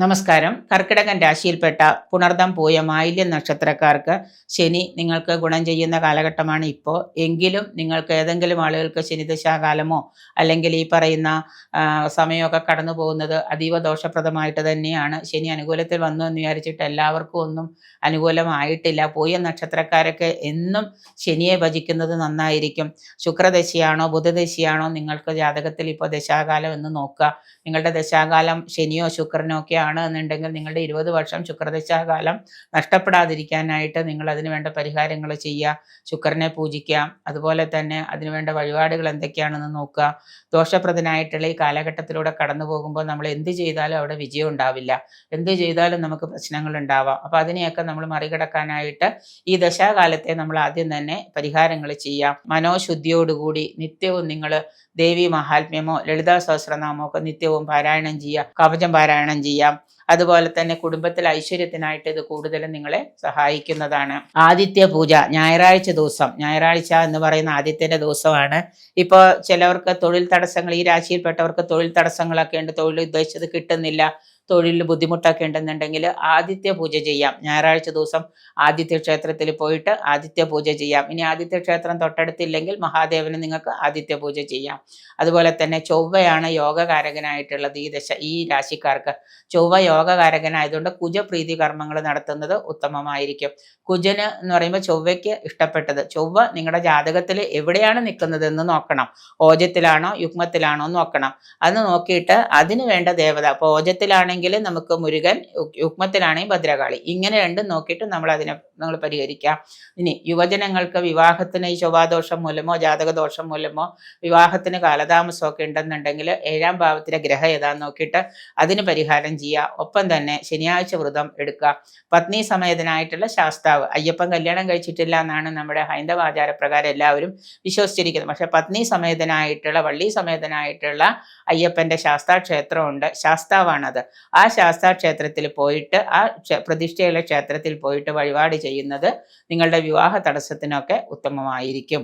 നമസ്കാരം. കർക്കിടകൻ രാശിയിൽപ്പെട്ട പുണർദം പൂയ മാലിന്യ നക്ഷത്രക്കാർക്ക് ശനി നിങ്ങൾക്ക് ഗുണം ചെയ്യുന്ന കാലഘട്ടമാണ് ഇപ്പോൾ. എങ്കിലും നിങ്ങൾക്ക് ഏതെങ്കിലും ആളുകൾക്ക് ശനിദശാകാലമോ അല്ലെങ്കിൽ ഈ പറയുന്ന സമയമൊക്കെ കടന്നു പോകുന്നത് അതീവ ദോഷപ്രദമായിട്ട് തന്നെയാണ്. ശനി അനുകൂലത്തിൽ വന്നു എന്ന് വിചാരിച്ചിട്ട് എല്ലാവർക്കും ഒന്നും അനുകൂലമായിട്ടില്ല. പൂയ നക്ഷത്രക്കാരൊക്കെ എന്നും ശനിയെ ഭജിക്കുന്നത് നന്നായിരിക്കും. ശുക്രദശയാണോ ബുധദശയാണോ നിങ്ങൾക്ക് ജാതകത്തിൽ ഇപ്പോൾ ദശാകാലം എന്ന് നോക്കുക. നിങ്ങളുടെ ദശാകാലം ശനിയോ ശുക്രനോ ഒക്കെ ആണ് എന്നുണ്ടെങ്കിൽ നിങ്ങളുടെ ഇരുപത് വർഷം ശുക്രദശാകാലം നഷ്ടപ്പെടാതിരിക്കാനായിട്ട് നിങ്ങൾ അതിന് വേണ്ട പരിഹാരങ്ങൾ ചെയ്യുക ശുക്രനെ പൂജിക്കുക അതുപോലെ തന്നെ അതിനുവേണ്ട വഴിപാടുകൾ എന്തൊക്കെയാണെന്ന് നോക്കുക. ദോഷപ്രദനായിട്ടുള്ള ഈ കാലഘട്ടത്തിലൂടെ കടന്നു പോകുമ്പോൾ നമ്മൾ എന്ത് ചെയ്താലും അവിടെ വിജയം ഉണ്ടാവില്ല. എന്ത് ചെയ്താലും നമുക്ക് പ്രശ്നങ്ങൾ ഉണ്ടാവാം. അപ്പോൾ അതിനെയൊക്കെ നമ്മൾ മറികടക്കാനായിട്ട് ഈ ദശാകാലത്തെ നമ്മൾ ആദ്യം തന്നെ പരിഹാരങ്ങൾ ചെയ്യാം. മനോശുദ്ധിയോടുകൂടി നിത്യവും നിങ്ങൾ ദേവി മഹാത്മ്യമോ ലളിതാ സഹസ്രനാമോ ഒക്കെ നിത്യവും പാരായണം ചെയ്യുക കവചം പാരായണം ചെയ്യാം അതുപോലെ തന്നെ കുടുംബത്തിൽ ഐശ്വര്യത്തിനായിട്ട് ഇത് കൂടുതലും നിങ്ങളെ സഹായിക്കുന്നതാണ്. ആദിത്യ പൂജ ഞായറാഴ്ച ദിവസം. ഞായറാഴ്ച എന്ന് പറയുന്ന ആദിത്യന്റെ ദിവസമാണ്. ഇപ്പോൾ ചിലവർക്ക് തൊഴിൽ തടസ്സങ്ങൾ ഈ രാശിയിൽപ്പെട്ടവർക്ക് തൊഴിൽ തടസ്സങ്ങളൊക്കെ ഉണ്ട്. തൊഴിൽ ഉദ്ദേശിച്ചത് കിട്ടുന്നില്ല. തൊഴിലിൽ ബുദ്ധിമുട്ടൊക്കെ ഉണ്ടെന്നുണ്ടെങ്കിൽ ആദിത്യ പൂജ ചെയ്യാം. ഞായറാഴ്ച ദിവസം ആദിത്യ ക്ഷേത്രത്തിൽ പോയിട്ട് ആദിത്യ പൂജ ചെയ്യാം. ഇനി ആദിത്യ ക്ഷേത്രം തൊട്ടടുത്തില്ലെങ്കിൽ മഹാദേവന് നിങ്ങൾക്ക് ആദിത്യ പൂജ ചെയ്യാം. അതുപോലെ തന്നെ ചൊവ്വയാണ് യോഗകാരകനായിട്ടുള്ളത് ഈ ദശ ഈ രാശിക്കാർക്ക്. ചൊവ്വ യോഗകാരകനായതുകൊണ്ട് കുജപ്രീതി കർമ്മങ്ങൾ നടത്തുന്നത് ഉത്തമമായിരിക്കും. കുജന് എന്ന് പറയുമ്പോൾ ചൊവ്വയ്ക്ക് ഇഷ്ടപ്പെട്ടത്. ചൊവ്വ നിങ്ങളുടെ ജാതകത്തിൽ എവിടെയാണ് നിൽക്കുന്നത് എന്ന് നോക്കണം. ഓജത്തിലാണോ യുഗ്മത്തിലാണോ നോക്കണം. അത് നോക്കിയിട്ട് അതിന് വേണ്ട ദേവത. അപ്പോൾ ഓജത്തിലാണെങ്കിൽ നമുക്ക് മുരുകൻ യുഗ്മത്തിലാണെങ്കിൽ ഭദ്രകാളി. ഇങ്ങനെ രണ്ടും നോക്കിയിട്ട് നമ്മൾ അതിനെ നമ്മൾ പരിഹരിക്കാം. ഇനി യുവജനങ്ങൾക്ക് വിവാഹത്തിന് ഈ ചൊവ്വാദോഷം മൂലമോ ജാതകദോഷം മൂലമോ വിവാഹത്തിന് കാലതാമസമൊക്കെ ഉണ്ടെന്നുണ്ടെങ്കിൽ ഏഴാം ഭാവത്തിലെ ഗ്രഹം ഏതാന്ന് നോക്കിയിട്ട് അതിന് പരിഹാരം ചെയ്യുക ഒപ്പം തന്നെ ശനിയാഴ്ച വ്രതം എടുക്കുക പത്നി സമേതനായിട്ടുള്ള ശാസ്താവ് അയ്യപ്പൻ കല്യാണം കഴിച്ചിട്ടില്ല എന്നാണ് നമ്മുടെ ഹൈന്ദവ ആചാരപ്രകാരം എല്ലാവരും വിശ്വസിച്ചിരിക്കുന്നത്. പക്ഷെ പത്നി സമേതനായിട്ടുള്ള വള്ളി സമേതനായിട്ടുള്ള അയ്യപ്പന്റെ ശാസ്താ ക്ഷേത്രമുണ്ട് ശാസ്താവാണത്. ആ ശാസ്താ ക്ഷേത്രത്തിൽ പോയിട്ട് ആ പ്രതിഷ്ഠയുള്ള ക്ഷേത്രത്തിൽ പോയിട്ട് വഴിപാട് ചെയ്യുന്നത് നിങ്ങളുടെ വിവാഹ തടസ്സത്തിനൊക്കെ ഉത്തമമായിരിക്കും.